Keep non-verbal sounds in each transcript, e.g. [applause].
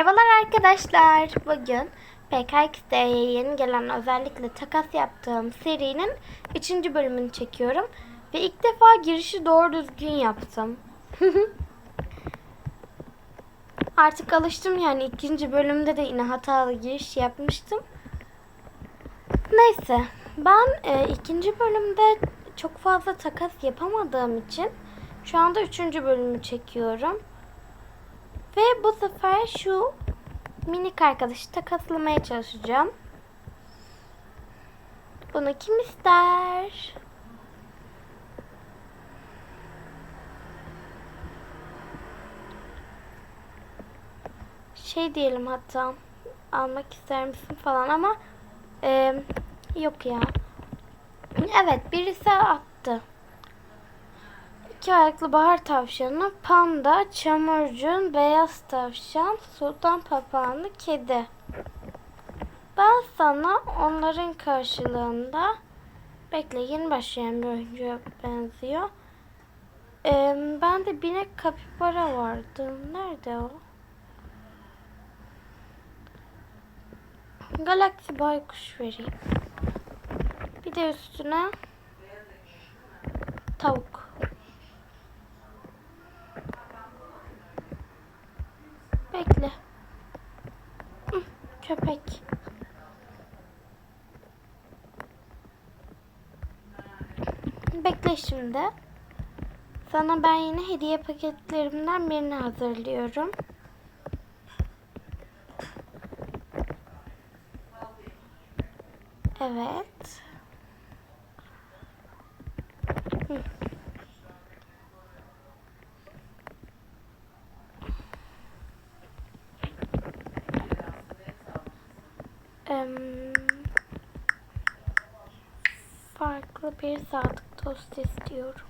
Merhabalar arkadaşlar. Bugün PKXD'ye yeni gelen özellikle takas yaptığım serinin 3. bölümünü çekiyorum. Ve ilk defa girişi doğru düzgün yaptım. [laughs] Artık alıştım yani ikinci bölümde de yine hatalı giriş yapmıştım. Neyse ben e, ikinci bölümde çok fazla takas yapamadığım için şu anda üçüncü bölümü çekiyorum. Ve bu sefer şu minik arkadaşı takaslamaya çalışacağım. Bunu kim ister? Şey diyelim hatta almak ister misin falan ama e, yok ya. Evet birisi attı. İki ayaklı bahar tavşanı, panda, çamurcun, beyaz tavşan, sultan papağanı, kedi. Ben sana onların karşılığında bekle yeni başlayan bir oyuncuya benziyor. Ee, ben de binek kapibara vardı. Nerede o? Galaxy baykuş vereyim. Bir de üstüne tavuk. Bekle. Köpek. Bekle şimdi. Sana ben yine hediye paketlerimden birini hazırlıyorum. Evet. Farklı bir sadık tost istiyorum.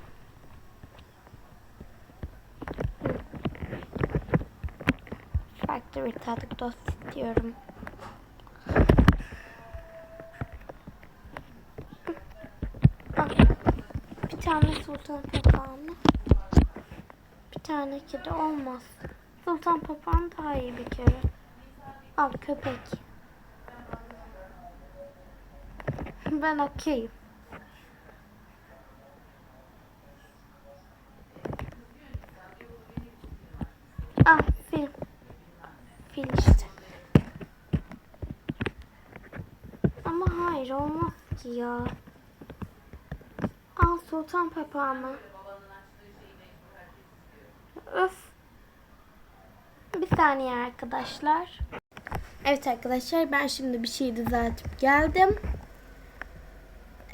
Farklı bir sadık tost istiyorum. Al. Bir tane sultan papağanı. Bir tane kedi olmaz. Sultan papağan daha iyi bir kere. Al köpek. Ben okeyim. Ah fil. Fil işte. Ama hayır olmaz ki ya. Al sultan papağanı. Öf. Bir saniye arkadaşlar. Evet arkadaşlar ben şimdi bir şey düzeltip geldim.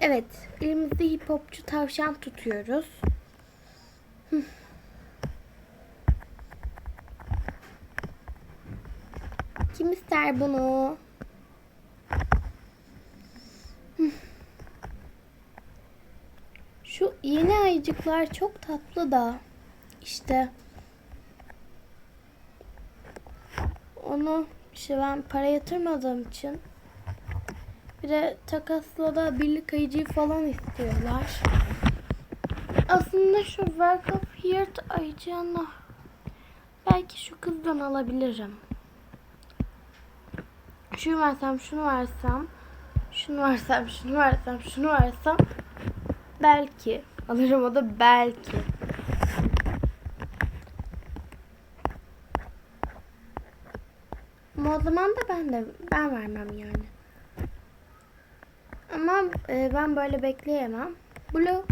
Evet, elimizde hip hopçu tavşan tutuyoruz. Kim ister bunu? Şu yeni ayıcıklar çok tatlı da. İşte onu işte ben para yatırmadığım için bir de takasla da birlik ayıcıyı falan istiyorlar. Aslında şu Work of Heart ayıcığını belki şu kızdan alabilirim. Şunu versem, şunu versem, şunu versem, şunu versem, şunu versem belki alırım o da belki. Ama o zaman da ben de ben vermem yani. Ama e, ben böyle bekleyemem. Blue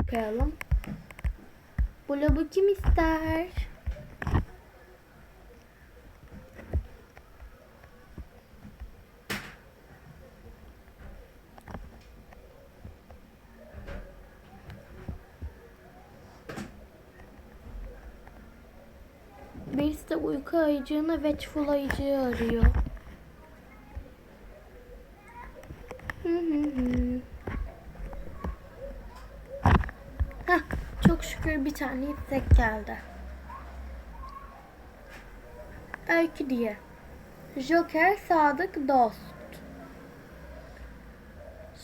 çıkaralım. Blue'u kim ister? Birisi de uyku ayıcığını ve çuful ayıcığı arıyor. Hı hı hı. Heh, çok şükür bir tane istek geldi. Öykü diye. Joker sadık dost.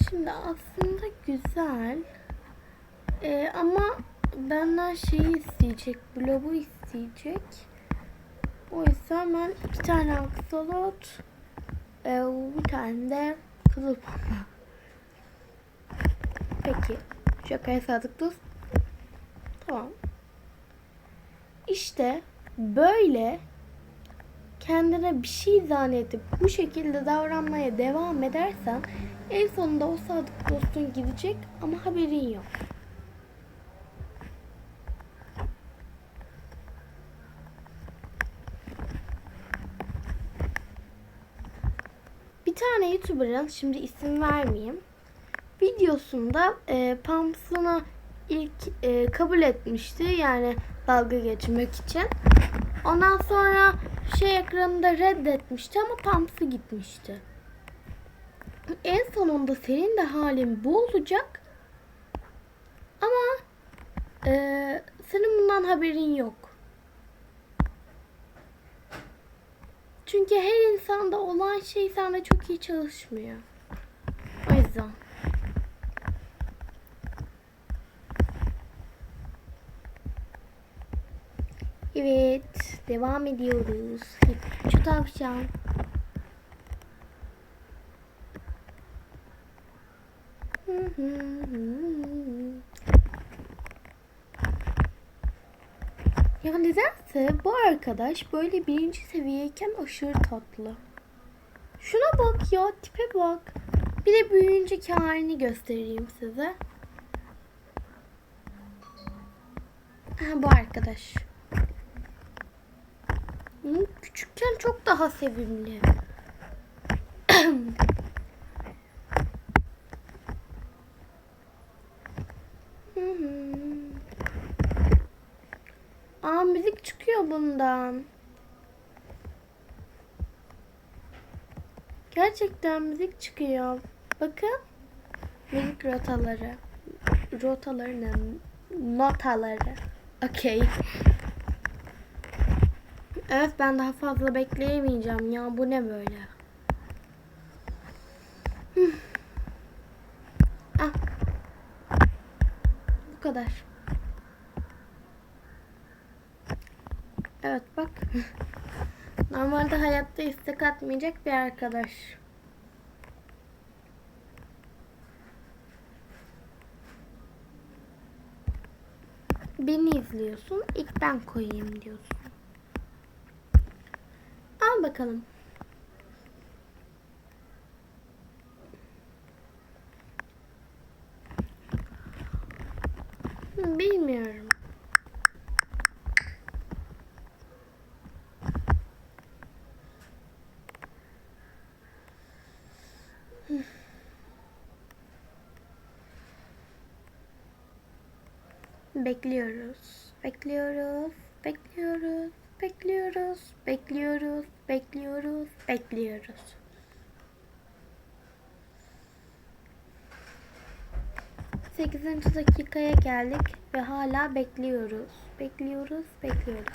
Şimdi aslında güzel. Ee, ama benden şeyi isteyecek. Blob'u isteyecek. O yüzden ben iki tane aksolot, e, bir tane de kızıl panda. Peki. Şakaya sadık dost. Tamam. İşte böyle kendine bir şey zannedip bu şekilde davranmaya devam edersen en sonunda o sadık dostun gidecek ama haberin yok. Bir tane YouTuber'ın şimdi isim vermeyeyim. Videosunda e, Pumps'ına ilk e, kabul etmişti yani dalga geçmek için. Ondan sonra şey ekranında reddetmişti ama Pumps'ı gitmişti. En sonunda senin de halin bu olacak. Ama e, senin bundan haberin yok. Çünkü her insanda olan şey sende çok iyi çalışmıyor. O yüzden. Evet, devam ediyoruz. Şu tavşan. Ya nedense bu arkadaş böyle birinci seviyeyken aşırı tatlı. Şuna bak ya tipe bak. Bir de büyüyünceki halini göstereyim size. Ha, bu arkadaş. Küçükken çok daha sevimli. Aa müzik çıkıyor bundan. Gerçekten müzik çıkıyor. Bakın. Müzik rotaları. Rotalarının notaları. Okey. Evet ben daha fazla bekleyemeyeceğim ya. Bu ne böyle? Ah. Bu kadar. Evet bak. [laughs] Normalde hayatta istek atmayacak bir arkadaş. Beni izliyorsun. İlk ben koyayım diyorsun. Al bakalım. Hı, Bilmiyorum. Bekliyoruz. Bekliyoruz. Bekliyoruz. Bekliyoruz. Bekliyoruz. Bekliyoruz. Bekliyoruz. Sekizinci dakikaya geldik ve hala bekliyoruz. Bekliyoruz. Bekliyoruz.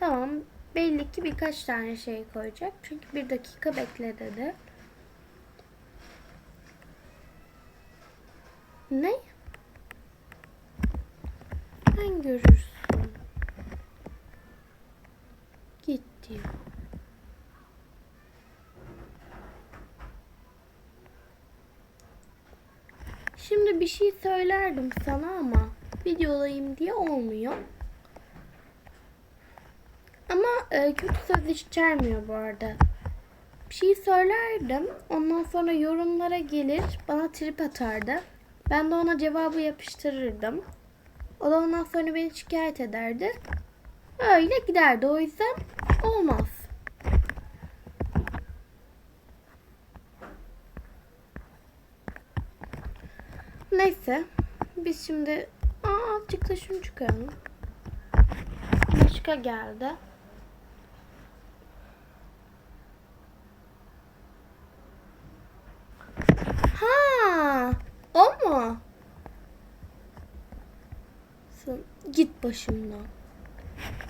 Tamam. Belli ki birkaç tane şey koyacak. Çünkü bir dakika bekle dedi. Ne? Sen görürsün. Git diyor. Şimdi bir şey söylerdim sana ama videolayım diye olmuyor. Ama e, kötü söz içermiyor bu arada. Bir şey söylerdim. Ondan sonra yorumlara gelir bana trip atardı. Ben de ona cevabı yapıştırırdım. O da ondan sonra beni şikayet ederdi. Öyle giderdi. O yüzden olmaz. Neyse. Biz şimdi Aa, azıcık da şunu çıkaralım. Başka geldi. Ha, o mu? Git başımdan.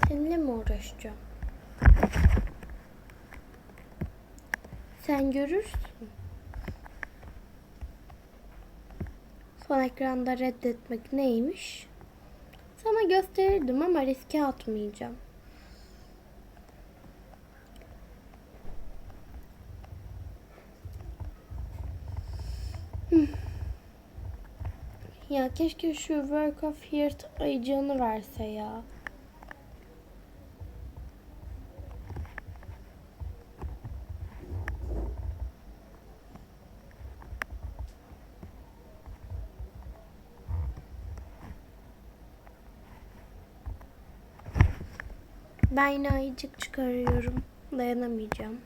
Seninle mi uğraşacağım? Sen görürsün. Son ekranda reddetmek neymiş? Sana gösterirdim ama riske atmayacağım. Ya keşke şu Work of Heart ayıcığını verse ya. Ben yine ayıcık çıkarıyorum. Dayanamayacağım.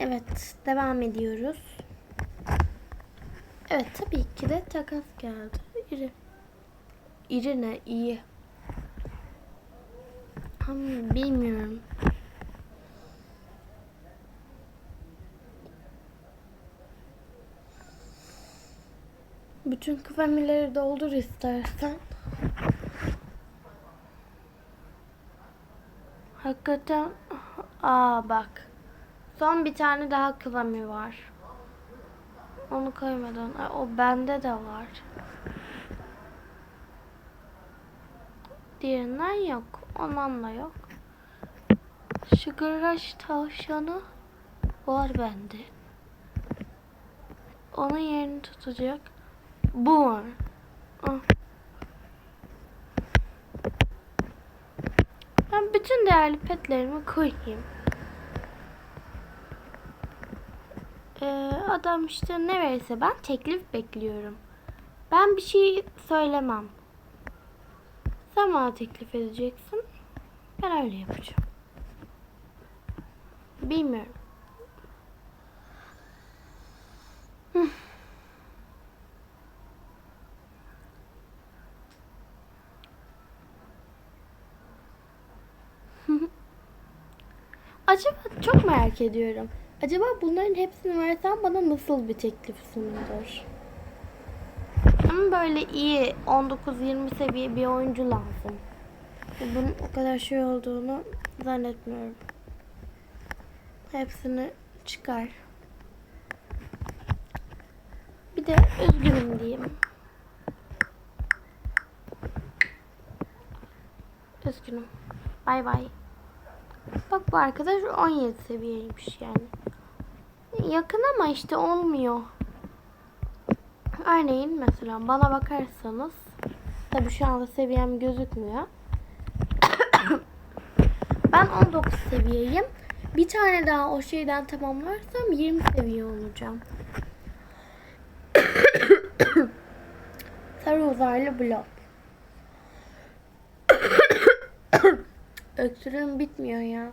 Evet, devam ediyoruz. Evet, tabii ki de takas geldi. İri. İri ne? İyi. Hmm, bilmiyorum. Bütün kıvamileri doldur istersen. Hakikaten aa bak. Son bir tane daha kıvami var. Onu koymadan. O bende de var. Diğerinden yok. Ondan da yok. Şu garaj tavşanı var bende. Onun yerini tutacak. Bu var. Ben bütün değerli petlerimi koyayım. Ee, adam işte ne verirse ben teklif bekliyorum. Ben bir şey söylemem. Sen bana teklif edeceksin. Ben öyle yapacağım. Bilmiyorum. Hı. Acaba çok merak ediyorum. Acaba bunların hepsini versem bana nasıl bir teklif sunulur? Ama böyle iyi 19-20 seviye bir oyuncu lazım. Bunun o kadar şey olduğunu zannetmiyorum. Hepsini çıkar. Bir de üzgünüm diyeyim. Üzgünüm. Bay bay. Bak bu arkadaş 17 seviyeymiş yani. Yakın ama işte olmuyor. Örneğin mesela bana bakarsanız tabi şu anda seviyem gözükmüyor. ben 19 seviyeyim. Bir tane daha o şeyden tamamlarsam 20 seviye olacağım. Sarı uzaylı blok. Öksürüğüm bitmiyor ya.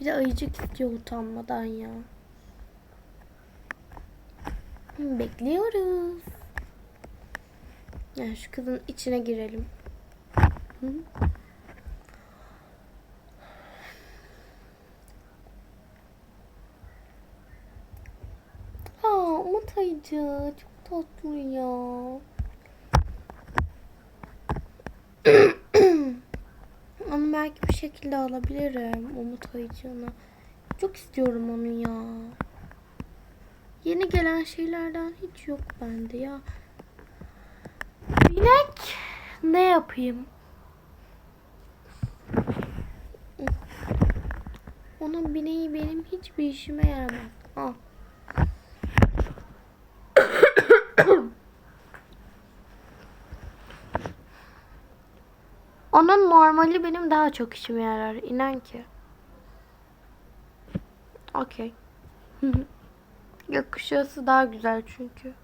Bir de ayıcık istiyor utanmadan ya. Bekliyoruz. Yani şu kızın içine girelim. Hı? Aa, Umut ayıcı. Çok tatlı ya. Onu belki bir şekilde alabilirim. Umut ayıcığını. Çok istiyorum onu ya. Yeni gelen şeylerden hiç yok bende ya. Binek ne yapayım? Onun bineği benim hiçbir işime yaramaz. Al. Onun normali benim daha çok işime yarar. İnan ki. Okey. [laughs] Gökkuşağısı daha güzel çünkü.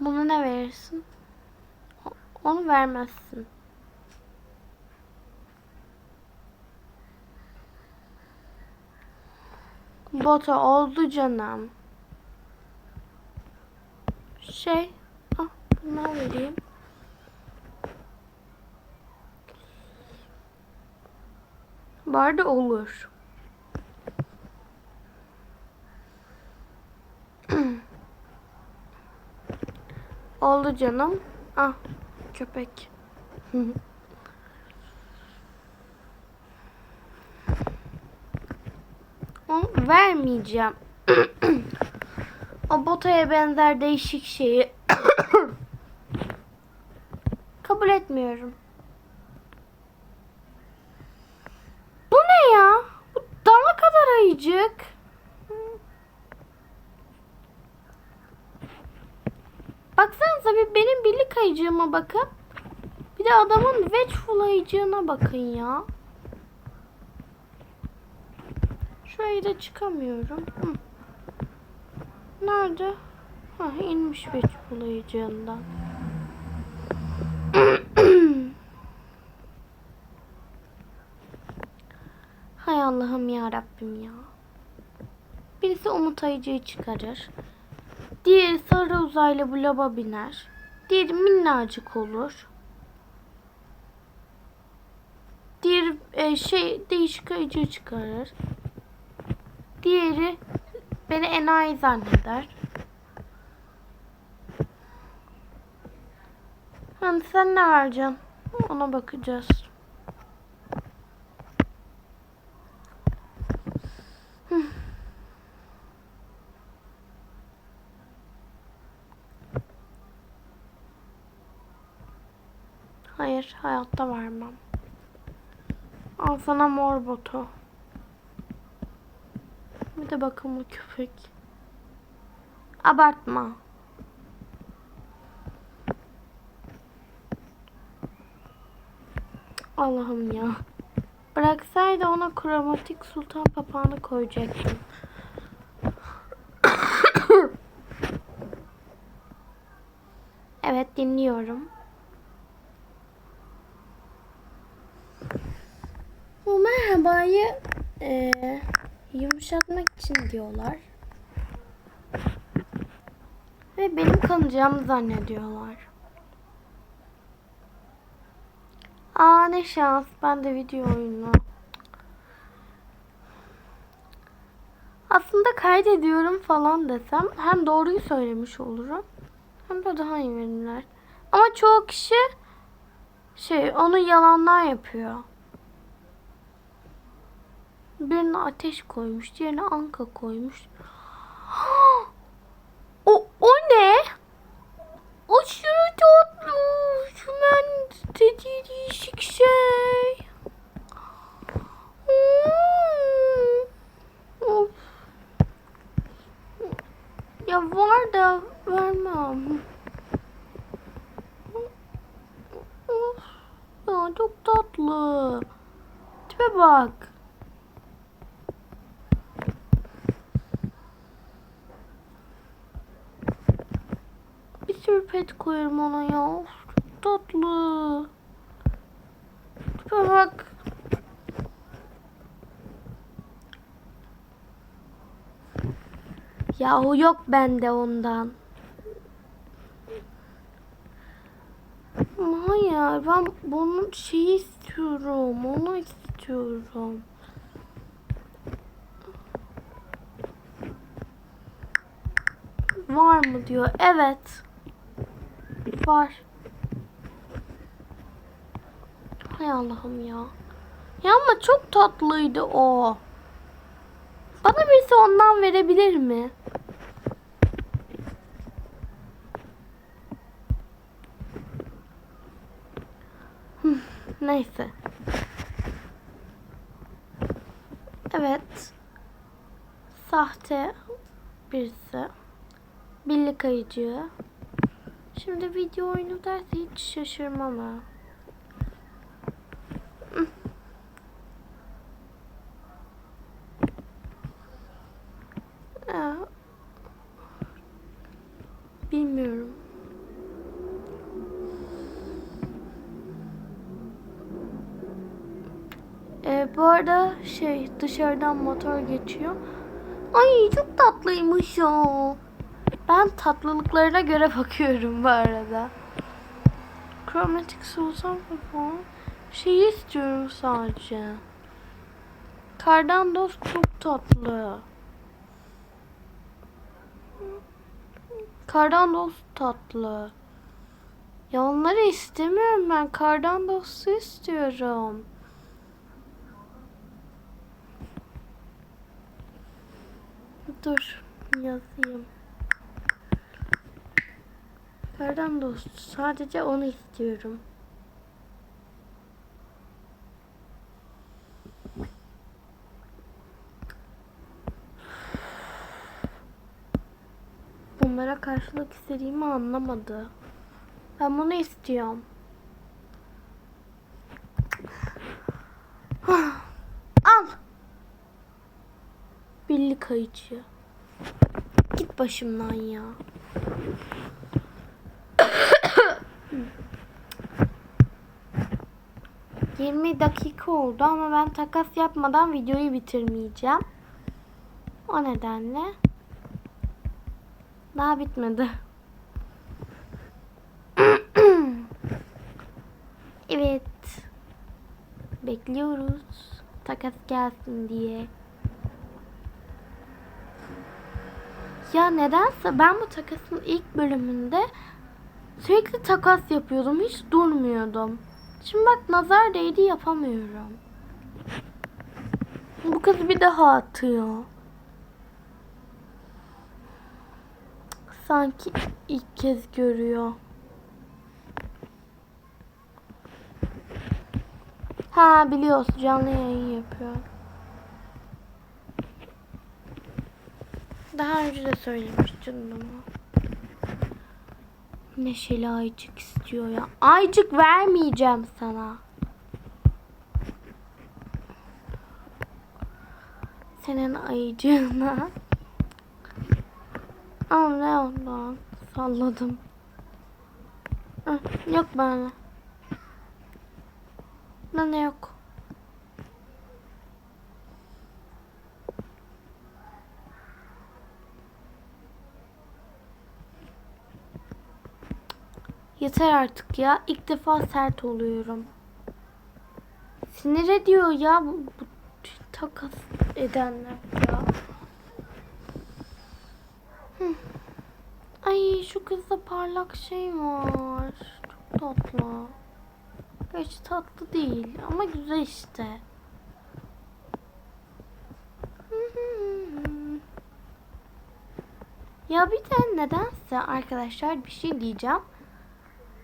Bunu ne verirsin? Onu vermezsin. Bota oldu canım. Şey, bundan vereyim. Bu arada olur. [clears throat] Oldu canım. Ah köpek. [laughs] Onu vermeyeceğim. [clears throat] o botaya benzer değişik şeyi kabul Kabul etmiyorum. Bu ne ya? Bu dama kadar ayıcık. Baksanıza bir benim birlik ayıcığıma bakın. Bir de adamın vegeful ayıcığına bakın ya. Şurayı da çıkamıyorum. Hı. Nerede? Ha inmiş vegeful ayıcığından. Hay Allah'ım ya Rabbim ya. Birisi Umut Ayıcı'yı çıkarır. Diğeri sarı uzaylı bloba biner. Diğeri minnacık olur. Diğeri e, şey değişik ayıcı çıkarır. Diğeri beni enayi zanneder. Hani sen ne vereceksin? Ona bakacağız. Hı. Hayır, hayatta vermem. Al sana mor botu. Bir de bakımlı köpek. Abartma. Allah'ım ya. Bıraksaydı ona kromatik sultan papağanı koyacaktım. [coughs] evet dinliyorum. Bu merhabayı eee, yumuşatmak için diyorlar. Ve benim kanacağımı zannediyorlar. Aa ne şans. Ben de video oyunu. Aslında kaydediyorum falan desem hem doğruyu söylemiş olurum hem de daha iyi verirler. Ama çoğu kişi şey onu yalanlar yapıyor. Birine ateş koymuş, diğerine anka koymuş. O, o ne? Aşırı tatlı. Şuman dediği değişik şey. Hmm. Of. Ya var da vermem. Of. Ya çok tatlı. Tipe bak. Bir sürü pet koyarım ona ya. Of, çok tatlı. Tipe bak. Yahu yok bende ondan. Hayır ben bunun şeyi istiyorum. Onu istiyorum. Var mı diyor. Evet. Var. Hay Allah'ım ya. Ya ama çok tatlıydı o. Bana birisi ondan verebilir mi? Neyse. Evet. Sahte birisi. Birlik ayıcı. Şimdi video oyunu derse hiç şaşırmam ha. Hı. Ya. Bilmiyorum. Ee, bu arada şey dışarıdan motor geçiyor. Ay çok tatlıymış o. Ben tatlılıklarına göre [laughs] bakıyorum bu arada. Chromatic Sultan falan. Şeyi istiyorum sadece. Kardan dost çok tatlı. Kardan dost tatlı. Ya onları istemiyorum ben. Kardan dostu istiyorum. Dur yazayım. Perdem dostu sadece onu istiyorum. Bunlara karşılık istediğimi anlamadı. Ben bunu istiyorum. Ah, al. Birlik ayıcı. Başımdan ya. Yirmi dakika oldu ama ben takas yapmadan videoyu bitirmeyeceğim. O nedenle daha bitmedi. evet. Bekliyoruz. Takas gelsin diye. Ya nedense ben bu takasın ilk bölümünde sürekli takas yapıyordum. Hiç durmuyordum. Şimdi bak nazar değdi yapamıyorum. Bu kız bir daha atıyor. Sanki ilk kez görüyor. Ha biliyorsun canlı yayın yapıyor. Daha önce de söylemiştim bunu. Neşeli ayıcık istiyor ya. Ayıcık vermeyeceğim sana. Senin ayıcığına. Aa ne oldu? Salladım. Yok bana. Bana yok. Yeter artık ya. İlk defa sert oluyorum. Sinir ediyor ya bu, bu takas edenler ya. Hı. Ay şu kızda parlak şey var. Çok tatlı. Gerçi tatlı değil ama güzel işte. Ya bir de nedense arkadaşlar bir şey diyeceğim.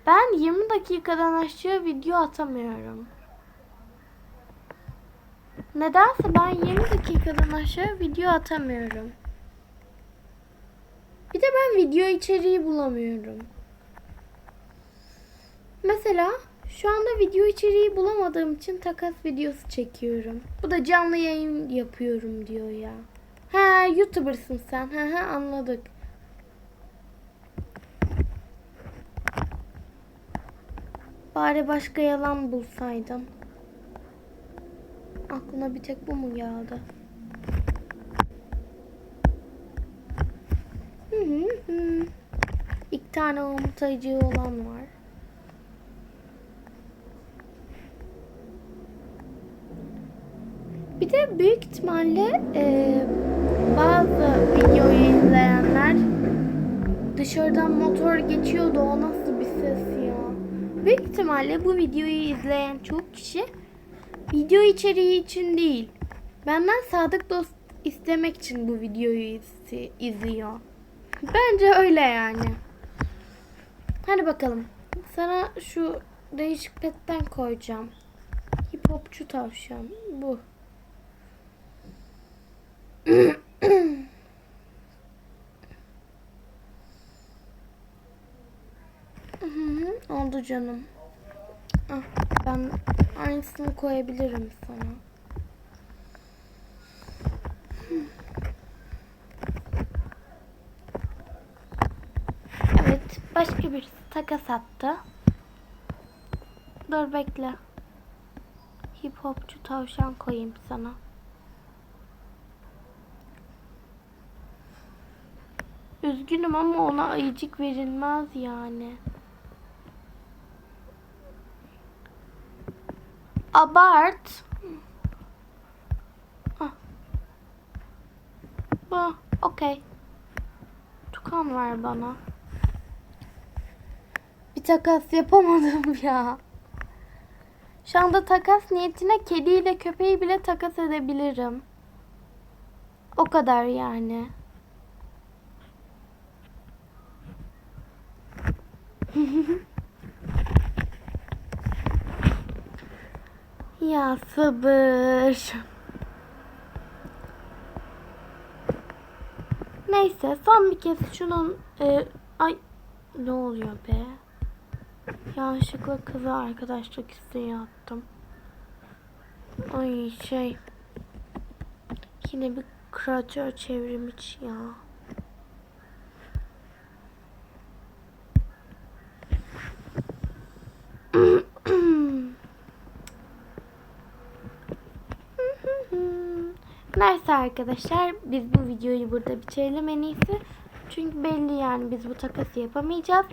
Ben 20 dakikadan aşağı video atamıyorum. Nedense ben 20 dakikadan aşağı video atamıyorum. Bir de ben video içeriği bulamıyorum. Mesela şu anda video içeriği bulamadığım için takas videosu çekiyorum. Bu da canlı yayın yapıyorum diyor ya. Ha YouTuber'sın sen. Ha ha anladık. Bari başka yalan bulsaydım. Aklına bir tek bu mu geldi? Hı hı hı. İki tane umut olan var. Bir de büyük ihtimalle e, bazı videoyu izleyenler dışarıdan motor geçiyordu o Büyük ihtimalle bu videoyu izleyen çok kişi video içeriği için değil. Benden sadık dost istemek için bu videoyu iz- izliyor. Bence öyle yani. Hadi bakalım. Sana şu değişik petten koyacağım. Hip hopçu tavşan. Bu. Hı hı, Canım. Ah, ben aynısını koyabilirim sana. Evet, başka birisi takas attı. Dur bekle. Hip hopçu tavşan koyayım sana. Üzgünüm ama ona ayıcık verilmez yani. Abart. Bu, okey. Tukan ver bana. Bir takas yapamadım [laughs] ya. Şu anda takas niyetine kediyle köpeği bile takas edebilirim. O kadar yani. [laughs] ya sabır. Neyse son bir kez şunun e, ay ne oluyor be? Yanlışlıkla kızı arkadaşlık isteği attım. Ay şey yine bir kreatör çevirmiş ya. [clears throat] Neyse arkadaşlar biz bu videoyu burada bitirelim en iyisi. Çünkü belli yani biz bu takası yapamayacağız.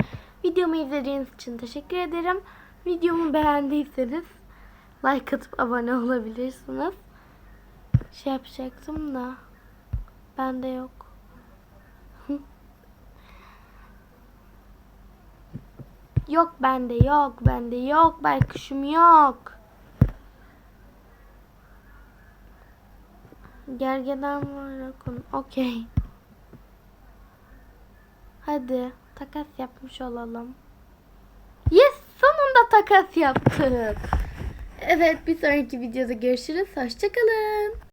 Videomu izlediğiniz için teşekkür ederim. Videomu beğendiyseniz like atıp abone olabilirsiniz. Şey yapacaktım da bende yok. [laughs] yok bende yok bende yok baykuşum yok. Gergedan var rakun. Okey. Hadi takas yapmış olalım. Yes sonunda takas yaptık. Evet bir sonraki videoda görüşürüz. Hoşçakalın.